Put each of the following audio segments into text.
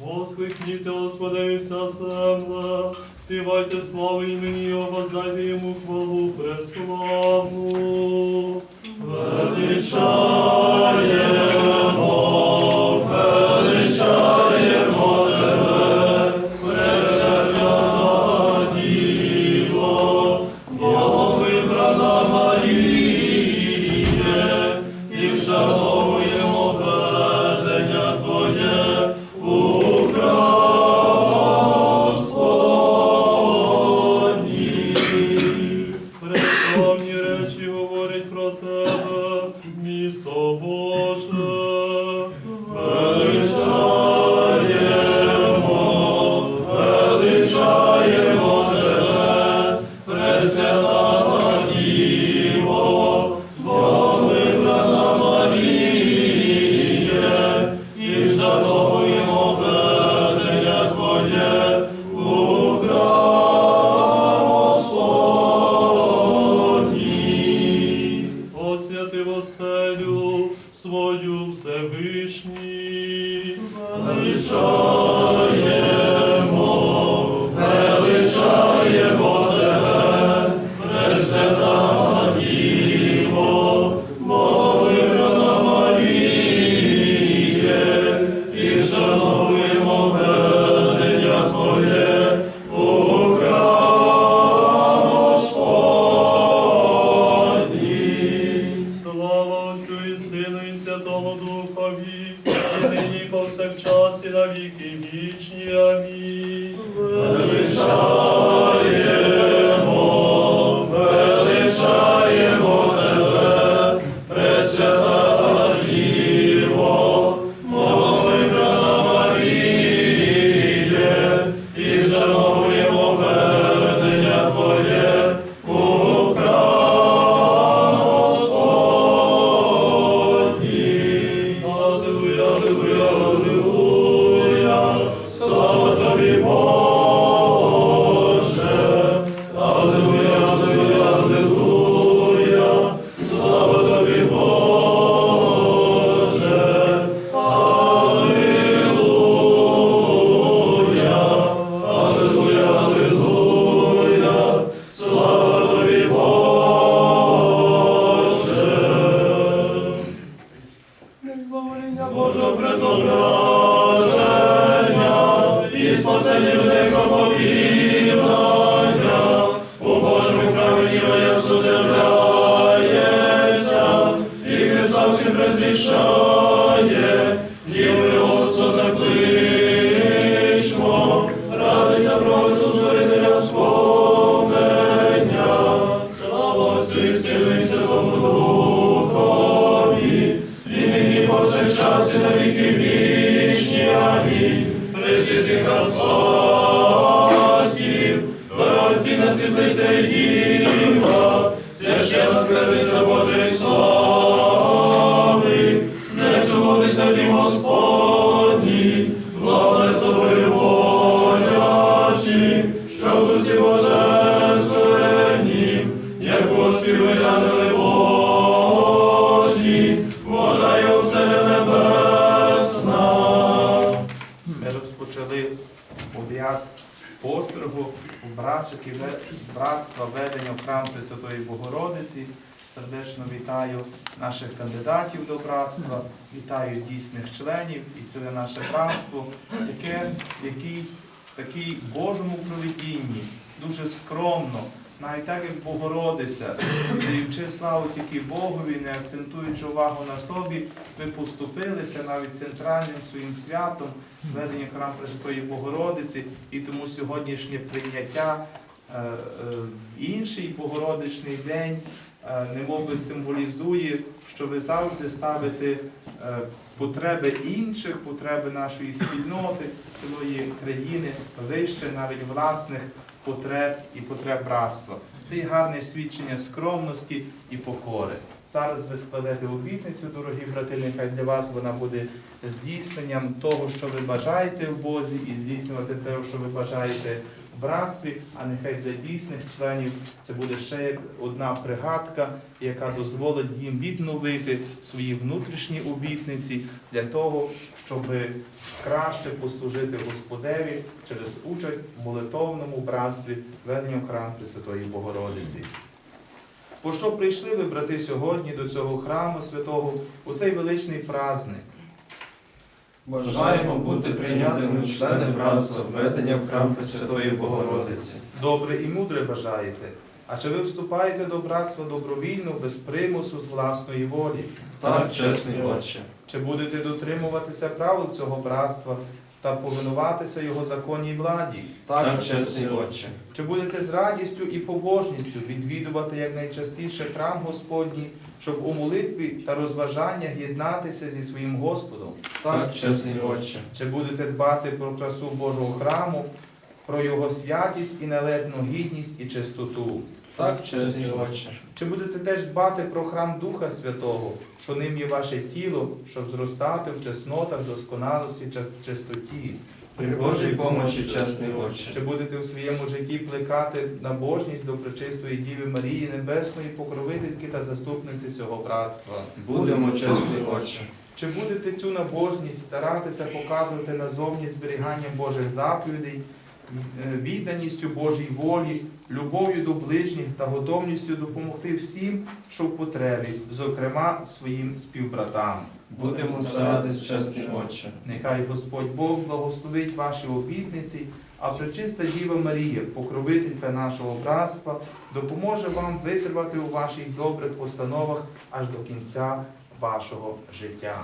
Воскликніте, Господи, вся земля, співайте славу імені Його, воздайте йому хвалу преславну. Величаємо, Преславні Всевишній. Обряд постригу ве- братства ведення в храм Пресвятої Богородиці. Сердечно вітаю наших кандидатів до братства, вітаю дійсних членів і ціле наше братство, яке в якійсь Божому провидінні, дуже скромно, навіть так як Богородиця, даючи славу тільки Богові, не акцентуючи увагу на собі, ви поступилися навіть центральним своїм святом, ведення храм Пресвятої Богородиці, і тому сьогоднішнє прийняття е, е, інший Богородичний день, е, немов би символізує, що ви завжди ставите е, потреби інших, потреби нашої спільноти, цілої країни, вище навіть власних потреб і потреб братства. Це є гарне свідчення скромності і покори. Зараз ви складете обітницю, дорогі брати, нехай для вас вона буде здійсненням того, що ви бажаєте в Бозі, і здійснювати те, що ви бажаєте братстві, а нехай для дійсних членів це буде ще одна пригадка, яка дозволить їм відновити свої внутрішні обітниці для того, щоб краще послужити Господеві через участь в молитовному братстві веденням храму Пресвятої Богородиці. По що прийшли ви, брати, сьогодні до цього храму святого у цей величний праздник? Бажаємо бути прийнятими члени братства введення в храм Пресвятої Богородиці. Добре і мудре бажаєте. А чи ви вступаєте до братства добровільно, без примусу, з власної волі? Так, чесний Отче. Чи будете дотримуватися правил цього братства та повинуватися його законній владі? Так, чесний Отче. Чи будете з радістю і побожністю відвідувати якнайчастіше храм Господній, щоб у молитві та розважаннях єднатися зі своїм Господом? Так, чесний Отче. Чи будете дбати про красу Божого храму, про його святість і належну гідність і чистоту? Так, чесний Отче. Чи будете теж дбати про храм Духа Святого, що ним є ваше тіло, щоб зростати в чеснотах, досконалості, чистоті? При Божій помощі, чесний Чи будете в своєму житті плекати набожність до Пречистої Діви Марії Небесної, покровительки та заступниці цього братства? Будемо, чесний Отче. Чи будете цю набожність старатися показувати назовні зберіганням Божих заповідей, відданістю Божій волі, любов'ю до ближніх та готовністю допомогти всім, що в потребі, зокрема своїм співбратам? Будемо старатись, чесний Отче. Нехай Господь Бог благословить ваші обітниці, а пречиста Діва Марія, покровителька нашого братства, допоможе вам витривати у ваших добрих постановах аж до кінця вашого життя.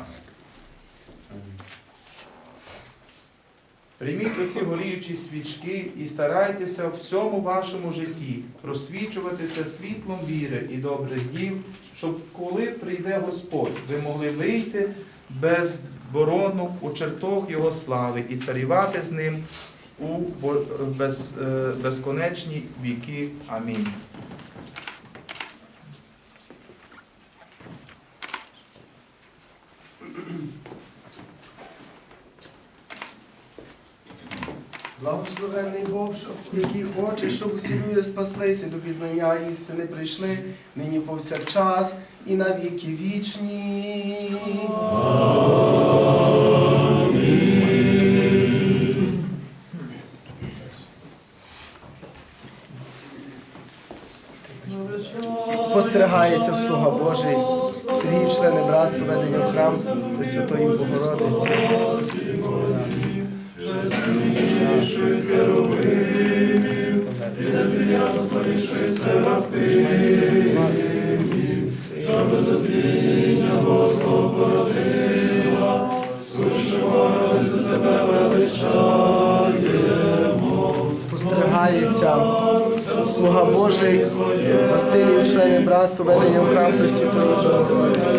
Прийміть оці горіючі свічки і старайтеся в всьому вашому житті просвічуватися світлом віри і добрих діл, щоб коли прийде Господь, ви могли вийти без борону у чертог Його слави і царювати з ним у е, безконечні віки. Амінь. Благословенний Бог, що- який хоче, щоб усі люди спаслися до пізнання істини прийшли нині повсякчас і на віки вічні. Постерігається слуга Божий, Сергій, члени братства, ведення в храм Пресвятої Богородиці. Постерігається слуга Божий, Василій, члени братства, ведення в храм Пресвятої Богородиці.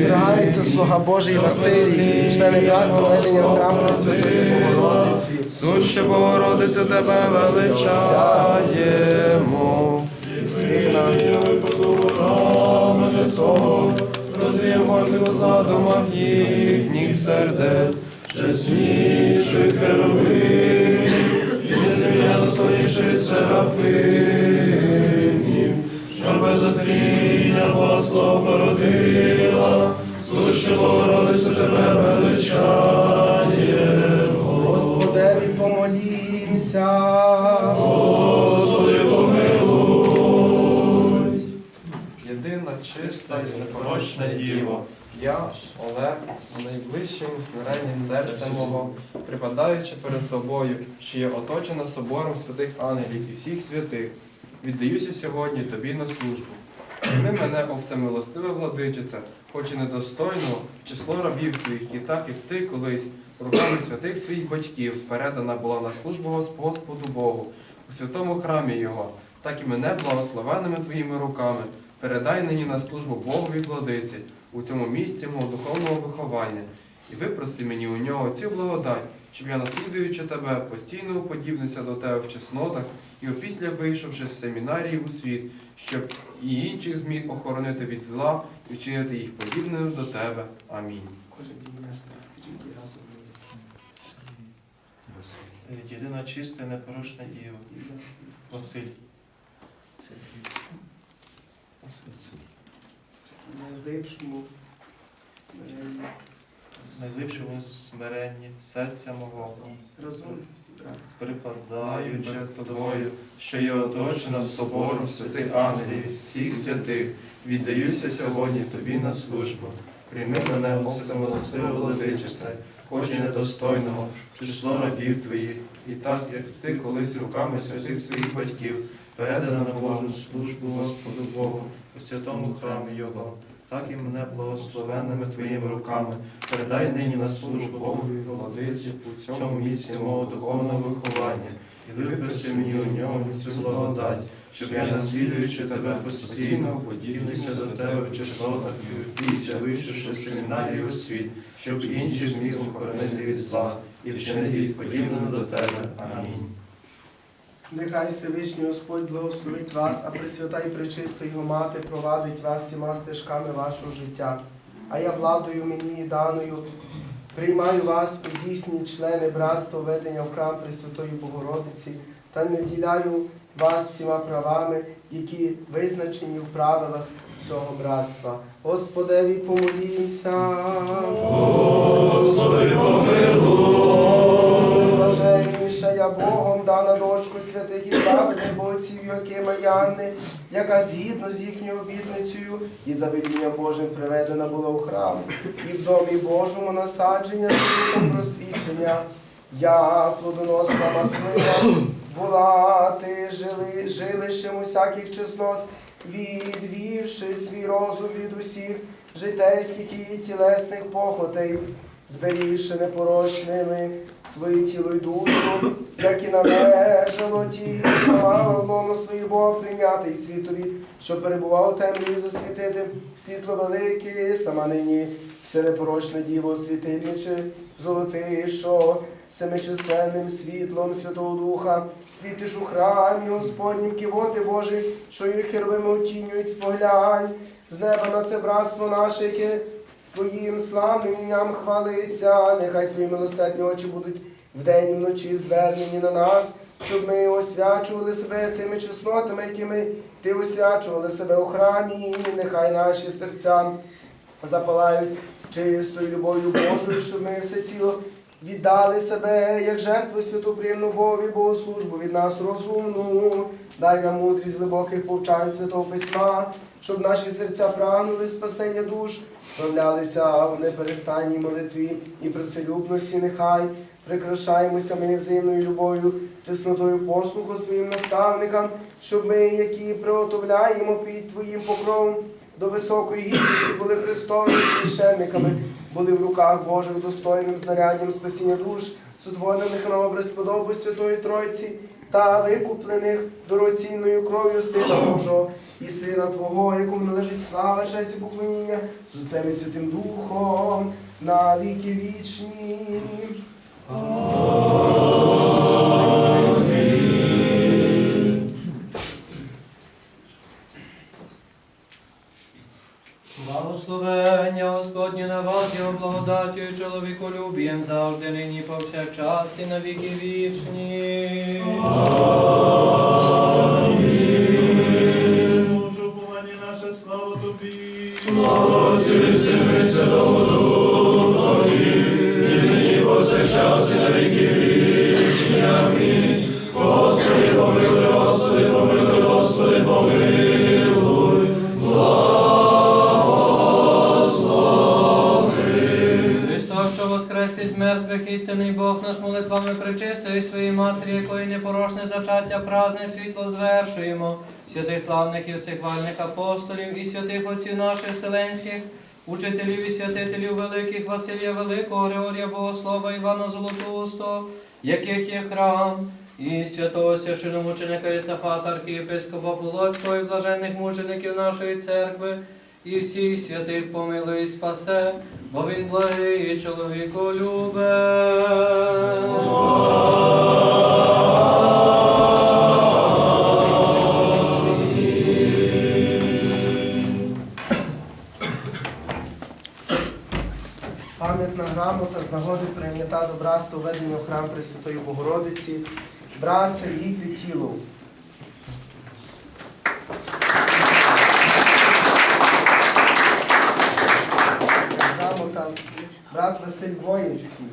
Постерігається слуга Божий Василій, члени братства ведення храм Пресвятої Богородиці. Суще Богородицю тебе величаємо. і Сина Святого, Розвіємо у задумах їхніх сердець, чесніших херовим, і незміряно славніших серафимів, що без отріння Богослов породила, суще Богородицю тебе величаємо. Господеві помолімся. Господи, помилуй. Єдина, чиста і непорочна Діво, я, Олег, найближчим смиренні серця мого, припадаючи перед тобою, що є оточена собором святих ангелів і всіх святих, віддаюся сьогодні тобі на службу. Прийми мене, о всемилостиве владичице, хоч і недостойно, число рабів твоїх, і так, як ти колись руками святих своїх батьків передана була на службу Господу Богу у святому храмі Його, так і мене благословенними твоїми руками. Передай нині на службу Богові владиці у цьому місці мого духовного виховання, і випроси мені у нього цю благодать, щоб я, наслідуючи тебе, постійно уподібнився до тебе в чеснотах і опісля вийшовши з семінарії у світ, щоб і інших зміг охоронити від зла і вчинити їх подібними до тебе. Амінь. Кожен скажіть і разом. Єдина чиста і непорочна діва. Ім'я своє. Василь. Найглибшому смиренні. Смиренні серця мого, Разом припадаючи Даючи тобою, що є оточена собором святих ангелів, всіх святих, віддаюся сьогодні тобі на службу. Прийми мене, о всемилостиве владичице, хоч і недостойного, число рабів твоїх, і так, як ти колись руками святих своїх батьків передана на Божу службу Господу Богу у святому храмі Його, так і мене благословенними твоїми руками, передай нині на службу Богові владиці у цьому місці мого духовного виховання, і випроси мені у ньому цю благодать, щоб я, наслідуючи тебе постійно, подібнився до тебе в чеснотах і після вийшовши з семінарії у світ, щоб інші зміг охоронити від зла і вчинити їх подібними до тебе. Амінь. Нехай Всевишній Господь благословить вас, а Пресвята і Пречиста Його Мати провадить вас всіма стежками вашого життя. А я владою мені і даною приймаю вас у дійсні члени братства ведення в храм Пресвятої Богородиці та наділяю вас всіма правами, які визначені в правилах цього братства. Господеві помолімся. Блаженніша і праведних Йокима Янни, яка згідно з їхньою обітницею і заведінням Божим приведена була у храм, і в домі Божому насадження духом просвічення. Я плодоносна маслина, була ти жили, жилищем усяких чеснот, відвівши свій розум від усіх житейських і тілесних похотей, зберігши непорочними своє тіло й душу, як і належало ті, що мала в лоно своє Бога прийняти й світові, що перебував у темряві засвітити. Світло велике, сама нині все непорочне діво світильниче, золотий, що семичисленним світлом Святого Духа, світиш у храмі Господнім кивоти Божий, що їх херовими отінюють споглянь, з неба на це братство наше, яке Твоїм славним ім'ям хвалиться, нехай Твої милосердні очі будуть вдень і вночі звернені на нас, щоб ми освячували себе тими чеснотами, якими Ти освячували себе у храмі, нехай наші серця запалають чистою любов'ю Божою, щоб ми все ціло віддали себе як жертву святу приємну Богові Богослужбу від нас розумну. Дай нам мудрість глибоких повчань Святого Письма, щоб наші серця прагнули спасення душ, справлялися у неперестанній молитві і працелюбності нехай. Прикрашаємося ми взаємною любов'ю, чеснотою послуху своїм наставникам, щоб ми, які приготовляємо під Твоїм покровом до високої гідності, були Христовими священниками, були в руках Божих достойним знаряддям спасіння душ, сотворених на образ подобу Святої Тройці та викуплених дорогоцінною кров'ю Сина Божого і Сина Твого, якому належить слава, честь і поклоніння з Отцем і Святим Духом на віки вічні. Благословення Господнє на вас, його благодаттю і чоловіколюбієм завжди нині повсякчас і на віки вічні. Боже, уповання наше, слава тобі. Христос, що воскрес із мертвих, істинний Бог наш молитвами причистої своєї матері, якої непорочне зачаття, празне світло звершуємо. святих славних і всехвальних апостолів, і святих отців наших вселенських, учителів і святителів великих Василія Великого, Григорія Богослова, Івана Золотоустого, яких є храм, і святого священомученика Ісафата, архієпископа Полоцького і блаженних мучеників нашої церкви, і всіх святих помилуй і спасе, бо він благий і чоловіко Пам'ятна з нагоди прийнята до братства введення в храм Пресвятої Богородиці, брат Сергій Тетілов. Грамота брат Василь Воїнський.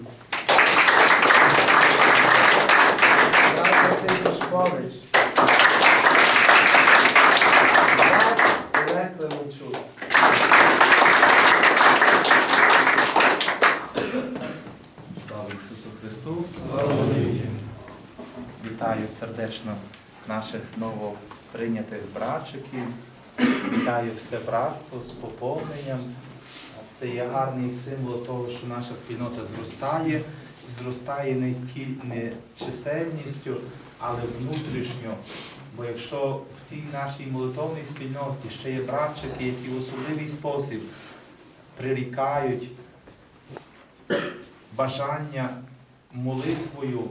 Брат Василь Пашкович. Брат Олег Клименчук. Слава Ісусу Христу! Вітаю сердечно наших новоприйнятих братчиків. Вітаю все братство з поповненням. Це є гарний символ того, що наша спільнота зростає. Зростає не не чисельністю, але внутрішньо. Бо якщо в цій нашій молитовній спільноті ще є братчики, які в особливий спосіб прирікають бажання молитвою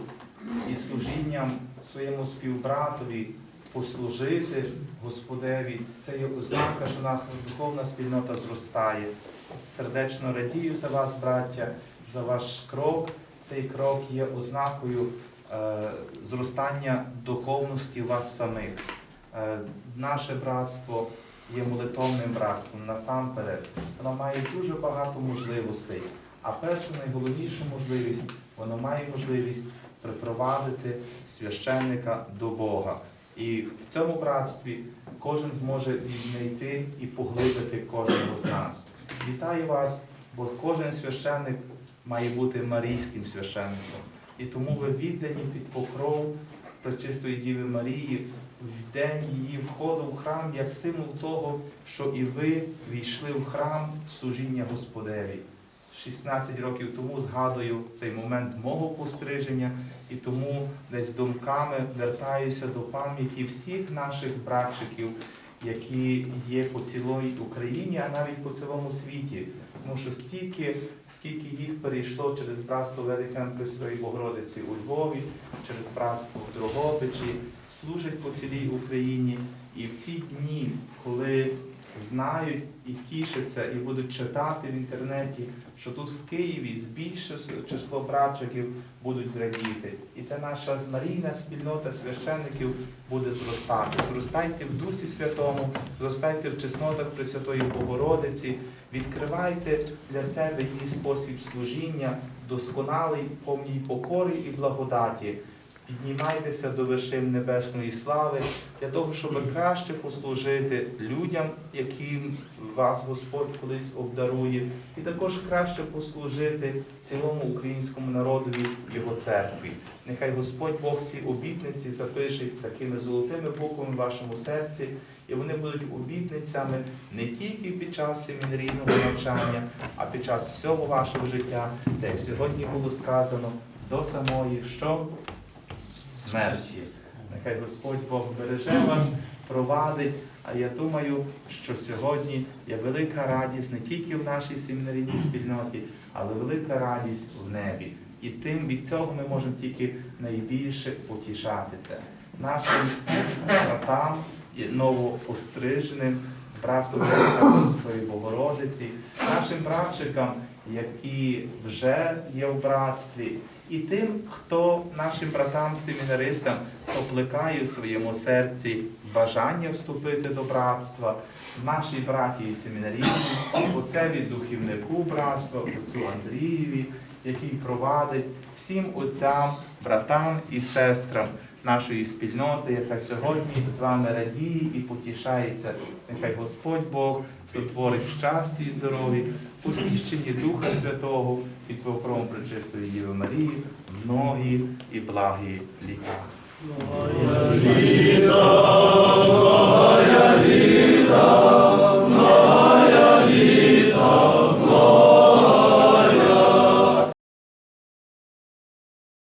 і служінням своєму співбратові послужити Господеві, це є ознака, що наша духовна спільнота зростає. Сердечно радію за вас, браття, за ваш крок. Цей крок є ознакою е, зростання духовності вас самих. Е, наше братство є молитовним братством насамперед. Воно має дуже багато можливостей. А першу найголовнішу можливість, воно має можливість припровадити священника до Бога. І в цьому братстві кожен зможе віднайти і поглибити кожного з нас. Вітаю вас, бо кожен священник має бути марійським священником. І тому ви віддані під покров Пречистої Діви Марії в день її входу в храм як символ того, що і ви війшли в храм служіння Господеві. 16 років тому згадую цей момент мого постриження і тому десь думками вертаюся до пам'яті всіх наших братчиків, які є по цілій Україні, а навіть по цілому світі. Тому що стільки, скільки їх перейшло через братство Великої Пресвятої Богородиці у Львові, через братство в Дрогобичі, служать по цілій Україні. І в ці дні, коли знають і тішаться, і будуть читати в інтернеті, що тут в Києві збільшилося число братчиків, будуть радіти. І це наша марійна спільнота священників буде зростати. Зростайте в Дусі Святому, зростайте в чеснотах Пресвятої Богородиці, відкривайте для себе її спосіб служіння, досконалий, повній покори і благодаті. Піднімайтеся до вершин небесної слави для того, щоб краще послужити людям, яким вас Господь колись обдарує, і також краще послужити цілому українському народові його церкві. Нехай Господь Бог ці обітниці запише такими золотими буквами в вашому серці, і вони будуть обітницями не тільки під час семінарійного навчання, а під час всього вашого життя, де сьогодні було сказано до самої що смерті. Нехай Господь Бог береже вас, провадить. А я думаю, що сьогодні є велика радість не тільки в нашій семінарійній спільноті, але велика радість в небі. І тим від цього ми можемо тільки найбільше потішатися. Нашим братам, новоостриженим братством Христової Богородиці, нашим братчикам, які вже є в братстві, і тим, хто нашим братам-семінаристам оплекає в своєму серці бажання вступити до братства, нашій братії семінарії, отцеві духівнику братства, отцю Андрієві, який провадить всім отцям, братам і сестрам нашої спільноти, яка сьогодні з вами радіє і потішається. Нехай Господь Бог сотворить в щасті і здоров'ї, посвященні Духа Святого під покровом пречистої Діви Марії, многі і благі літа. Моя літа, моя літа.